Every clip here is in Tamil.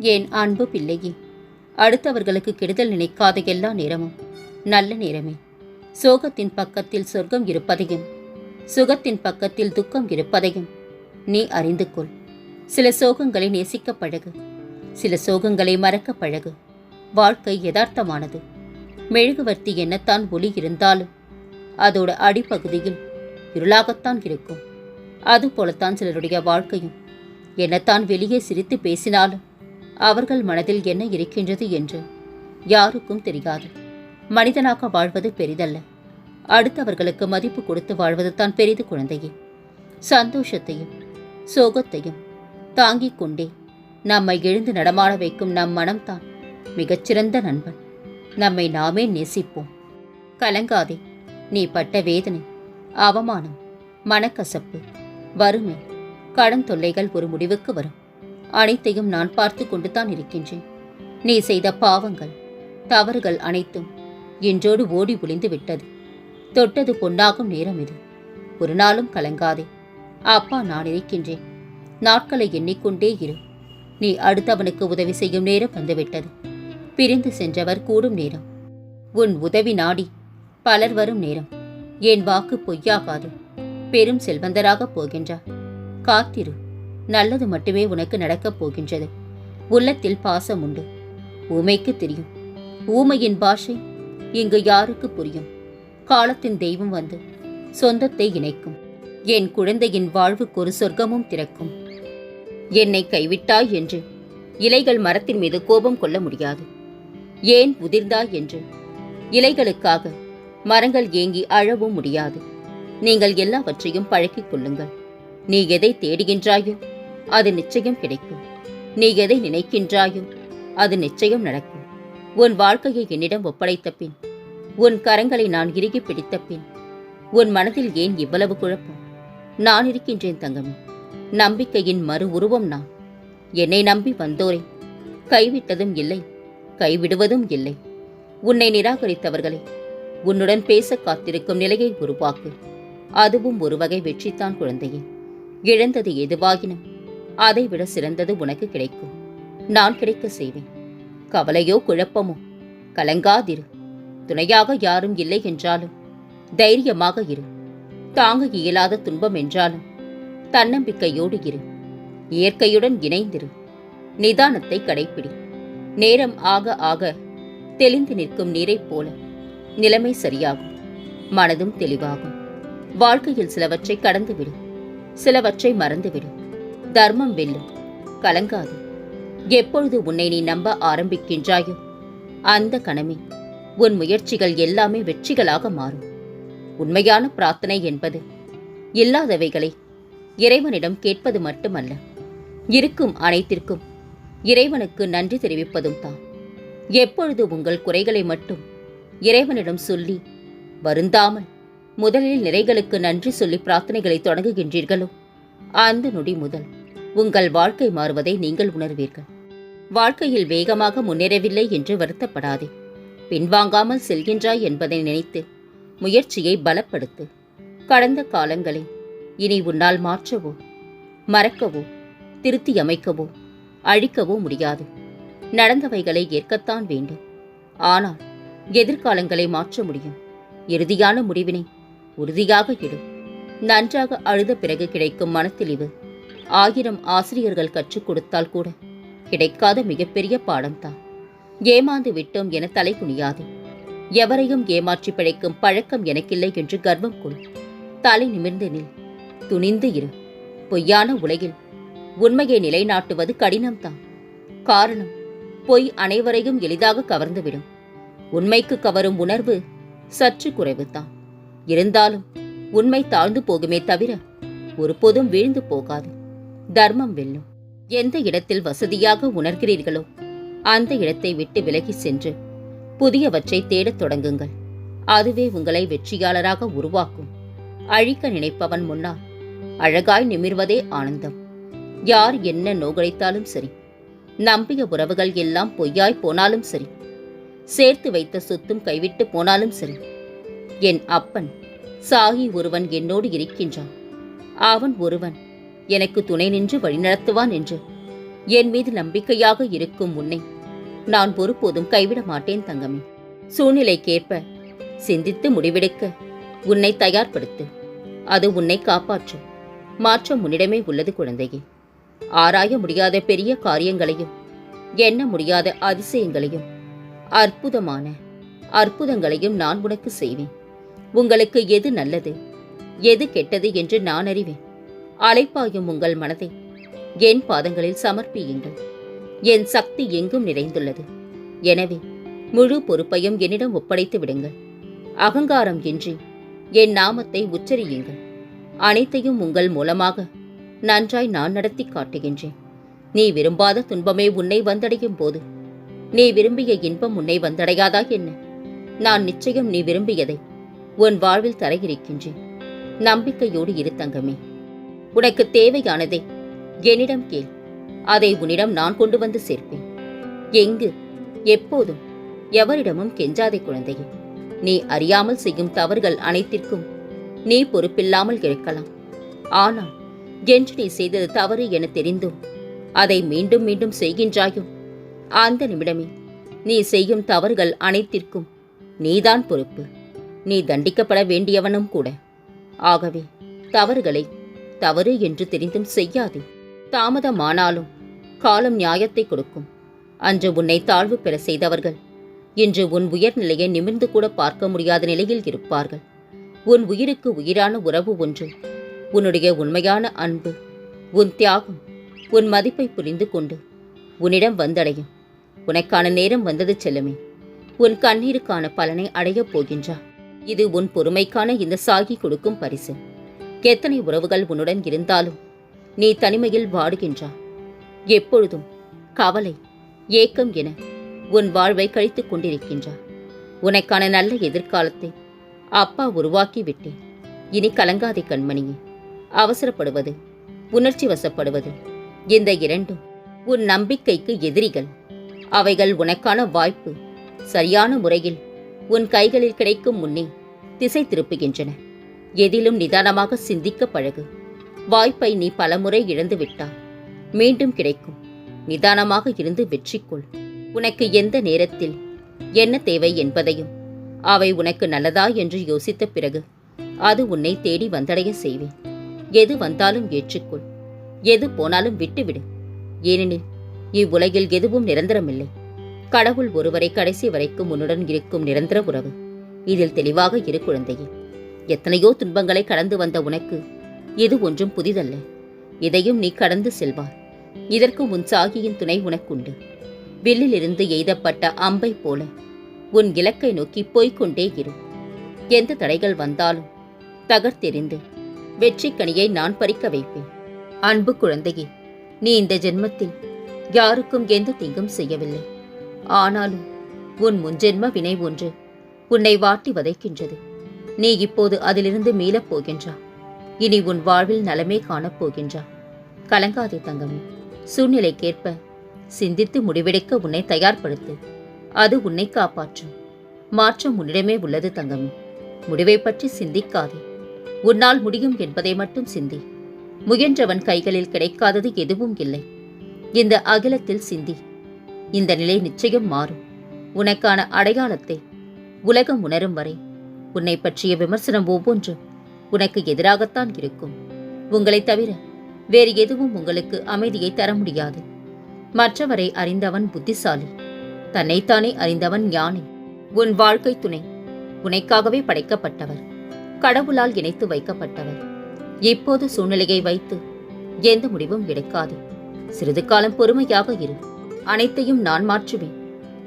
என் அன்பு பிள்ளையே? அடுத்தவர்களுக்கு கெடுதல் நினைக்காத எல்லா நேரமும் நல்ல நேரமே. சோகத்தின் பக்கத்தில் சொர்க்கம் இருப்பதையும் சுகத்தின் பக்கத்தில் துக்கம் இருப்பதையும் நீ அறிந்து கொள். சில சோகங்களை நேசிக்க பழகு. சில சோகங்களை மறக்க பழகு. வாழ்க்கை யதார்த்தமானது. மெழுகுவர்த்தி என்னத்தான் ஒளி இருந்தாலும் அதோட அடிப்பகுதியில் இருளாகத்தான் இருக்கும். அதுபோலத்தான் சிலருடைய வாழ்க்கையும். என்னத்தான் வெளியே சிரித்து பேசினாலும் அவர்கள் மனதில் என்ன இருக்கின்றது என்று யாருக்கும் தெரியாது. மனிதனாக வாழ்வது பெரிதல்ல. அடுத்தவர்களுக்கு மதிப்பு கொடுத்து வாழ்வது தான் பெரிது குழந்தையே. சந்தோஷத்தையும் சோகத்தையும் தாங்கிக் கொண்டே நம்மை எழுந்து நடமாட வைக்கும் நம் மனம்தான் மிகச்சிறந்த நண்பன். நம்மை நாமே நேசிப்போம். கலங்காதே நீ பட்ட வேதனை அவமானம் மனக்கசப்பு வறுமை கடன் தொல்லைகள் ஒரு முடிவுக்கு வரும். அனைத்தையும் நான் பார்த்து கொண்டு தான் இருக்கின்றேன். நீ செய்த பாவங்கள் தவறுகள் அனைத்தும் என்றோடு ஓடி ஒளிந்து விட்டது. தொட்டது பொன்னாகும் நேரம் இது. ஒரு நாளும் கலங்காதே. அப்பா நான் இருக்கின்றேன். நாட்களை எண்ணிக்கொண்டே இரு. நீ அடுத்தவனுக்கு உதவி செய்யும் நேரம் வந்துவிட்டது. பிரிந்து சென்றவர் கூடும் நேரம். உன் உதவி நாடி பலர் வரும் நேரம். என் வாக்கு பொய்யாகாது. பெரும் செல்வந்தராகப் போகின்றார். காத்திரு. நல்லது மட்டுமே உனக்கு நடக்கப் போகின்றது. உள்ளத்தில் பாசம் உண்டு. ஊமைக்கு தெரியும். ஊமையின் பாஷை இங்கு யாருக்கு புரியும்? காலத்தின் தெய்வம் வந்து சொந்தத்தை இணைக்கும். என் குழந்தையின் வாழ்வுக்கு ஒரு சொர்க்கமும் திறக்கும். என்னை கைவிட்டாய் என்று இலைகள் மரத்தின் மீது கோபம் கொள்ள முடியாது. ஏன் உதிர்ந்தாய் என்று? இலைகளுக்காக மரங்கள் ஏங்கி அழவும் முடியாது. நீங்கள் எல்லாவற்றையும் பழக்கிக் கொள்ளுங்கள். நீ எதை தேடுகின்றாயோ அது நிச்சயம் கிடைக்கும். நீ எதை நினைக்கின்றாயோ அது நிச்சயம் நடக்கும். உன் வாழ்க்கையை என்னிடம் ஒப்படைத்த பின் உன் கரங்களை நான் இறுகி பிடித்த பின் உன் மனதில் ஏன் இவ்வளவு குழப்பம்? நான் இருக்கின்றேன் தங்கமே நம்பிக்கையின் மறு உருவம் நான். என்னை நம்பி வந்தோரே கைவிட்டதும் இல்லை கைவிடுவதும் இல்லை. உன்னை நிராகரித்தவர்களை உன்னுடன் பேச காத்திருக்கும் நிலையை உருவாக்கு. அதுவும் ஒரு வகை வெற்றித்தான் குழந்தையே. இழந்தது எதுவாகினும் அதைவிட சிறந்தது உனக்கு கிடைக்கும். நான் கிடைக்க செய்வேன். கவலையோ குழப்பமோ கலங்காதிரு. துணையாக யாரும் இல்லை என்றாலும் தைரியமாக இரு. தாங்க இயலாத துன்பம் என்றாலும் தன்னம்பிக்கையோடு இரு. இயற்கையுடன் இணைந்திரு. நிதானத்தை கடைப்பிடி. நேரம் ஆக ஆக தெளிந்து நிற்கும் நீரைப் போல நிலைமை சரியாகும். மனதும் தெளிவாகும். வாழ்க்கையில் சிலவற்றை கடந்துவிடும் சிலவற்றை மறந்துவிடும் தர்மம் வெல்லும். கலங்காது. எப்பொழுது உன்னை நீ நம்ப ஆரம்பிக்கின்றாயோ அந்த கணமே உன் முயற்சிகள் எல்லாமே வெற்றிகளாக மாறும். உண்மையான பிரார்த்தனை என்பது இல்லாதவைகளை இறைவனிடம் கேட்பது மட்டுமல்ல இருக்கும் அனைத்திற்கும் இறைவனுக்கு நன்றி தெரிவிப்பதும் தான். எப்பொழுது உங்கள் குறைகளை மட்டும் இறைவனிடம் சொல்லி வருந்தாமல் முதலில் நிறைகளுக்கு நன்றி சொல்லி பிரார்த்தனைகளை தொடங்குகின்றீர்களோ அந்த நொடி முதல். உங்கள் வாழ்க்கை மாறுவதை நீங்கள் உணர்வீர்கள். வாழ்க்கையில் வேகமாக முன்னேறவில்லை என்று வருத்தப்படாதே. பின்வாங்காமல் செல்கின்றாய் என்பதை நினைத்து முயற்சியை பலப்படுத்து. கடந்த காலங்களை இனி உன்னால் மாற்றவோ மறக்கவோ திருத்தி அமைக்கவோ அழிக்கவோ முடியாது. நடந்தவைகளை ஏற்கத்தான் வேண்டும். ஆனால் எதிர்காலங்களை மாற்ற முடியும். இறுதியான முடிவினை உறுதியாக எடு நன்றாக அழுத பிறகு கிடைக்கும் மனத்தெளிவு ஆயிரம் ஆசிரியர்கள் கற்றுக் கொடுத்தால் கூட கிடைக்காத மிகப்பெரிய பாடம்தான். ஏமாந்து விட்டோம் என தலை குனியாது. எவரையும் ஏமாற்றி பிழைக்கும் பழக்கம் எனக்கில்லை என்று கர்வம் கொள். தலை நிமிர்ந்து நில். துணிந்து இரு. பொய்யான உலகில் உண்மையை நிலைநாட்டுவது கடினம்தான். காரணம் பொய் அனைவரையும் எளிதாக கவர்ந்துவிடும். உண்மைக்கு கவரும் உணர்வு சற்று குறைவுதான். இருந்தாலும் உண்மை தாழ்ந்து போகுமே தவிர ஒருபோதும் வீழ்ந்து போகாது. தர்மம் வெல்லும். எந்த இடத்தில் வசதியாக உணர்கிறீர்களோ அந்த இடத்தை விட்டு விலகி சென்று புதியவற்றை தேடத் தொடங்குங்கள். அதுவே உங்களை வெற்றியாளராக உருவாக்கும். அழிக்க நினைப்பவன் முன்னால் அழகாய் நிமிர்வதே ஆனந்தம். யார் என்ன நோகழைத்தாலும் சரி நம்பிய உறவுகள் எல்லாம் பொய்யாய் போனாலும் சரி சேர்த்து வைத்த சொத்தும் கைவிட்டு போனாலும் சரி என் அப்பன் சாகி ஒருவன் என்னோடு இருக்கின்றான். அவன் ஒருவன் எனக்கு துணை நின்று வழிநடத்துவான் என்று. என் மீது நம்பிக்கையாக இருக்கும் உன்னை நான் ஒருபோதும் கைவிட மாட்டேன் தங்கமே. சூழ்நிலைக்கேற்ப சிந்தித்து முடிவெடுக்க உன்னை தயார்படுத்து. அது உன்னை காப்பாற்றும் மாற்றம் உன்னிடமே உள்ளது குழந்தையே. ஆராய முடியாத பெரிய காரியங்களையும் எண்ண முடியாத அதிசயங்களையும் அற்புதமான அற்புதங்களையும் நான் உனக்கு செய்வேன். உங்களுக்கு எது நல்லது எது கெட்டது என்று நான் அறிவேன். அலைப்பாயும் உங்கள் மனதை என் பாதங்களில் சமர்ப்பியுங்கள். என் சக்தி எங்கும் நிறைந்துள்ளது. எனவே முழு பொறுப்பையும் என்னிடம் ஒப்படைத்து விடுங்கள். அகங்காரம் இன்றி என் நாமத்தை உச்சரியுங்கள். அனைத்தையும் உங்கள் மூலமாக நன்றாய் நான் நடத்தி காட்டுகின்றேன். நீ விரும்பாத துன்பமே உன்னை வந்தடையும் போது. நீ விரும்பிய இன்பம் உன்னை வந்தடையாதா என்ன? நான் நிச்சயம் நீ விரும்பியதை உன் வாழ்வில் தர இருக்கின்றேன் நம்பிக்கையோடு இரு தங்கமே. உனக்கு தேவையானதை. என்னிடம் கேள். அதை உன்னிடம் நான் கொண்டு வந்து சேர்ப்பேன். எங்கு? எப்போதும். எவரிடமும் கெஞ்சாதே குழந்தையே. நீ அறியாமல் செய்யும் தவறுகள் அனைத்திற்கும் நீ பொறுப்பில்லாமல் இருக்கலாம் ஆனால் என்று நீ செய்தது தவறு என தெரிந்தும் அதை மீண்டும் மீண்டும் செய்கின்றாயும் அந்த நிமிடமே நீ செய்யும் தவறுகள் அனைத்திற்கும் நீதான் பொறுப்பு. நீ தண்டிக்கப்பட வேண்டியவனும் கூட. ஆகவே தவறுகளை தவறு என்று தெரிந்தும் செய்யாதே. தாமதமானாலும் காலம் நியாயத்தை கொடுக்கும். அன்று உன்னை தாழ்வு பெற செய்தவர்கள் இன்று உன் உயர்நிலையை நிமிர்ந்து கூட பார்க்க முடியாத நிலையில் இருப்பார்கள். உன் உயிருக்கு உயிரான உறவு ஒன்று உன்னுடைய உண்மையான அன்பு உன் தியாகம் உன் மதிப்பை புரிந்து கொண்டு உன்னிடம் வந்தடையும். உனக்கான நேரம் வந்தது செல்லுமே. உன் கண்ணீருக்கான பலனை அடையப் போகின்றா. இது உன் பொறுமைக்கான இந்த சாகி கொடுக்கும் பரிசு. எத்தனை உறவுகள் உன்னுடன் இருந்தாலும் நீ தனிமையில் வாடுகின்றா எப்பொழுதும் கவலை ஏக்கம் என உன் வாழ்வை கழித்துக் கொண்டிருக்கின்றா உனக்கான நல்ல எதிர்காலத்தை அப்பா உருவாக்கி விட்டேன் இனி கலங்காதே கண்மணியே. அவசரப்படுவது உணர்ச்சி வசப்படுவது இந்த இரண்டும் உன் நம்பிக்கைக்கு எதிரிகள். அவைகள் உனக்கான வாய்ப்பு சரியான முறையில் உன் கைகளில் கிடைக்கும் முன்னே திசை திருப்புகின்றன. எதிலும் நிதானமாக சிந்திக்க பழகு. வாய்ப்பை நீ பலமுறை இழந்து விட்டாய். மீண்டும் கிடைக்கும். நிதானமாக இருந்து வெற்றி கொள் உனக்கு எந்த நேரத்தில்? என்ன தேவை என்பதையும். அவை உனக்கு நல்லதா என்று யோசித்த பிறகு அது உன்னை தேடி வந்தடைய செய்வேன். எது வந்தாலும் ஏற்றுக்கொள். எது போனாலும் விட்டுவிடு. ஏனெனில் இவ்வுலகில் எதுவும் நிரந்தரமில்லை. கடவுள் ஒருவரை கடைசி வரைக்கும் உன்னுடன் இருக்கும் நிரந்தர உறவு. இதில் தெளிவாக இரு குழந்தையே. எத்தனையோ துன்பங்களை கடந்து வந்த உனக்கு இது ஒன்றும் புதிதல்ல. இதையும் நீ கடந்து செல்வாய். இதற்கு உன் சாகியின் துணை உனக்குண்டு. வில்லிலிருந்து எய்தப்பட்ட அம்பை போல உன் இலக்கை நோக்கி போய்கொண்டே இரு. எந்த தடைகள் வந்தாலும் தகர்த்தெறிந்து வெற்றிக்கனியை நான் பறிக்க வைப்பேன். அன்பு குழந்தையே நீ இந்த ஜென்மத்தில் யாருக்கும் எந்த தீங்கும் செய்யவில்லை. ஆனாலும் உன் முன்ஜென்ம வினை ஒன்று உன்னை வாட்டி வதைக்கின்றது. நீ இப்போது அதிலிருந்து மீளப் போகின்றா. இனி உன் வாழ்வில் நலமே காணப் போகின்றா. கலங்காதே தங்கமே. சூழ்நிலைக்கேற்ப சிந்தித்து முடிவெடுக்க உன்னை தயார்படுத்து. அது உன்னை காப்பாற்றும். மாற்றம் உன்னிடமே உள்ளது தங்கமே. முடிவை பற்றி சிந்திக்காதே. உன்னால் முடியும் என்பதை மட்டும் சிந்தி. முயன்றவன் கைகளில் கிடைக்காதது எதுவும் இல்லை. இந்த அகிலத்தில் சிந்தி. இந்த நிலை நிச்சயம் மாறும். உனக்கான அடையாளத்தை உலகம் உணரும் வரை உன்னை பற்றிய விமர்சனம் ஒவ்வொன்றும் உனக்கு எதிராகத்தான் இருக்கும். உங்களைத் தவிர வேறு எதுவும் உங்களுக்கு அமைதியை தர முடியாது. மற்றவரை அறிந்தவன் புத்திசாலி தன்னைத்தானே அறிந்தவன் ஞானி. உன் வாழ்க்கை துணை உனக்காகவே படைக்கப்பட்டவர் கடவுளால் இணைத்து வைக்கப்பட்டவர். இப்போது சூழ்நிலையை வைத்து எந்த முடிவும் கிடைக்காது சிறிது காலம் பொறுமையாக இரு. அனைத்தையும் நான் மாற்றுவேன்.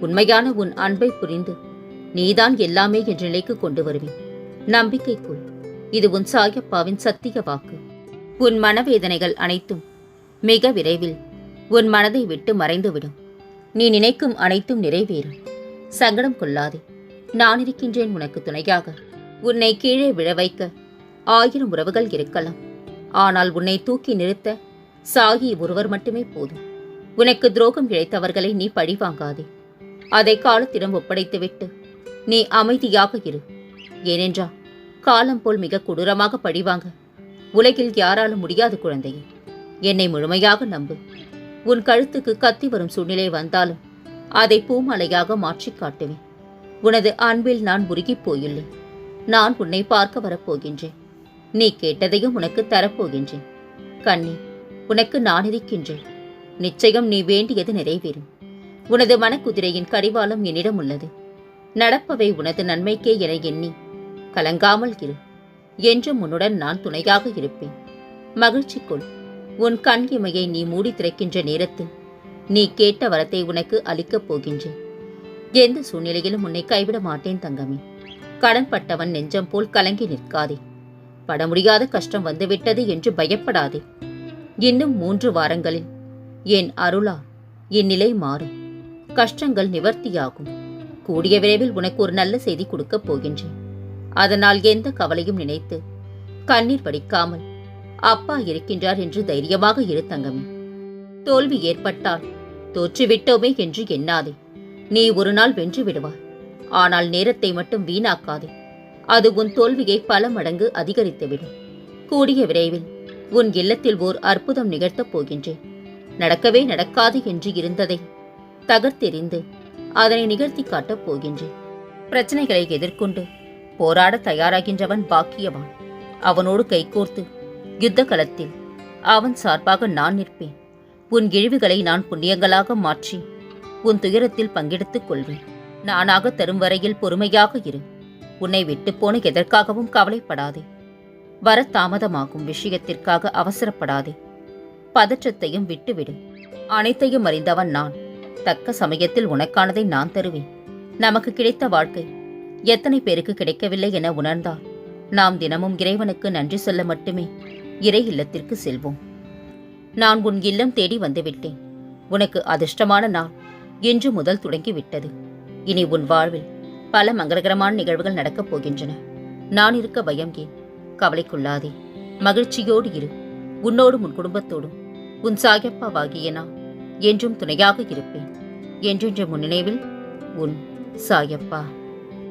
உண்மையான உன் அன்பை புரிந்து நீதான் எல்லாமே என்ற நிலைக்கு கொண்டு வருவேன். நம்பிக்கைக்குள் இது உன் சாயப்பாவின் சத்திய வாக்கு. உன் மனவேதனைகள் அனைத்தும் மிக விரைவில் உன் மனதை விட்டு மறைந்துவிடும். நீ நினைக்கும் அனைத்தும் நிறைவேறும். சங்கடம் கொள்ளாதே. நான் இருக்கின்றேன் உனக்கு துணையாக. உன்னை கீழே விழ வைக்க ஆயிரம் உறவுகள் இருக்கலாம். ஆனால் உன்னை தூக்கி நிறுத்த சாகி ஒருவர் மட்டுமே போதும். உனக்கு துரோகம் இழைத்தவர்களை நீ பழிவாங்காதே. அதை காலத்திடம் ஒப்படைத்துவிட்டு நீ அமைதியாக இரு. ஏனென்றா காலம் போல் மிக கொடூரமாக பழிவாங்க உலகில் யாராலும் முடியாது குழந்தையே. என்னை முழுமையாக நம்பு. உன் கழுத்துக்கு கத்தி வரும் சூழ்நிலை வந்தாலும் அதை பூமாலையாக மாற்றிக் காட்டுவேன். உனது அன்பில் நான் உருகிப் போயுள்ளேன் நான் உன்னை பார்க்க வரப்போகின்றேன். நீ கேட்டதையும் உனக்கு தரப்போகின்றேன். கண்ணி உனக்கு நான் இருக்கின்றேன். நிச்சயம் நீ வேண்டியது நிறைவேறும். உனது மனக்குதிரையின் கடிவாளம் என்னிடம் உள்ளது. நடப்பவை உனது நன்மைக்கே என எண்ணி கலங்காமல் இரு. என்றும் உன்னுடன் நான் துணையாக இருப்பேன். மகிழ்ச்சி கொள். உன் கண் இமையை நீ மூடி திறக்கின்ற நேரத்தில் நீ கேட்ட வரத்தை உனக்கு அளிக்கப் போகின்றேன். எந்த சூழ்நிலையிலும் உன்னை கைவிட மாட்டேன் தங்கமே. கடன்பட்டவன் நெஞ்சம் போல் கலங்கி நிற்காதே. பட முடியாத கஷ்டம் வந்துவிட்டது என்று பயப்படாதே. இன்னும் மூன்று வாரங்களில் என் அருளா என் நிலை மாறும். கஷ்டங்கள் நிவர்த்தியாகும். கூடிய விரைவில் உனக்கு ஒரு நல்ல செய்தி கொடுக்கப் போகின்றேன். அதனால் எந்த கவலையும் நினைத்து கண்ணீர் வடிக்காமல் அப்பா இருக்கின்றார் என்று தைரியமாக இரு தங்கமே. தோல்வி ஏற்பட்டால் தோற்றுவிட்டோமே என்று எண்ணாதே. நீ ஒரு நாள் வென்று விடுவாய். ஆனால் நேரத்தை மட்டும் வீணாக்காதே. அது உன் தோல்வியை பல மடங்கு அதிகரித்துவிடும் கூடிய விரைவில் உன் இல்லத்தில் ஓர் அற்புதம் நிகழ்த்தப் போகின்றேன். நடக்கவே நடக்காது என்று இருந்ததை தகர்த்தெறிந்து அதனை நிகழ்த்தி காட்டப் போகின்றேன். பிரச்சனைகளை எதிர்கொண்டு போராட தயாராகின்றவன் பாக்கியவான். அவனோடு கைகோர்த்து யுத்த களத்தில் அவன் சார்பாக நான் நிற்பேன். உன் இழிவுகளை நான் புண்ணியங்களாக மாற்றி உன் துயரத்தில் பங்கெடுத்துக் கொள்வேன். நானாக தரும் வரையில் பொறுமையாக இரு. உன்னை விட்டுப்போன எதற்காகவும் கவலைப்படாதே. வர தாமதமாகும் விஷயத்திற்காக அவசரப்படாதே. பதற்றத்தையும் விட்டுவிடு. அனைத்தையும் அறிந்தவன் நான். தக்க சமயத்தில் உனக்கானதை நான் தருவேன். நமக்கு கிடைத்த வாழ்க்கை எத்தனை பேருக்கு கிடைக்கவில்லை என உணர்ந்தால் நாம் தினமும் இறைவனுக்கு நன்றி சொல்ல மட்டுமே இறை இல்லத்திற்கு செல்வோம். நான் உன் இல்லம் தேடி வந்துவிட்டேன். உனக்கு அதிர்ஷ்டமான நாள் இன்று முதல் தொடங்கிவிட்டது. இனி உன் வாழ்வில் பல மங்களகரமான நிகழ்வுகள் நடக்கப் போகின்றன. நான் இருக்க பயம் ஏன்? கவலைக்குள்ளாதே. மகிழ்ச்சியோடு இரு. உன்னோடும் உன் குடும்பத்தோடும். உன் சாயப்பாவாகிய நான் என்றும் துணையாக இருப்பேன். என்றென்ற முன்னினைவில் உன் சாயப்பா.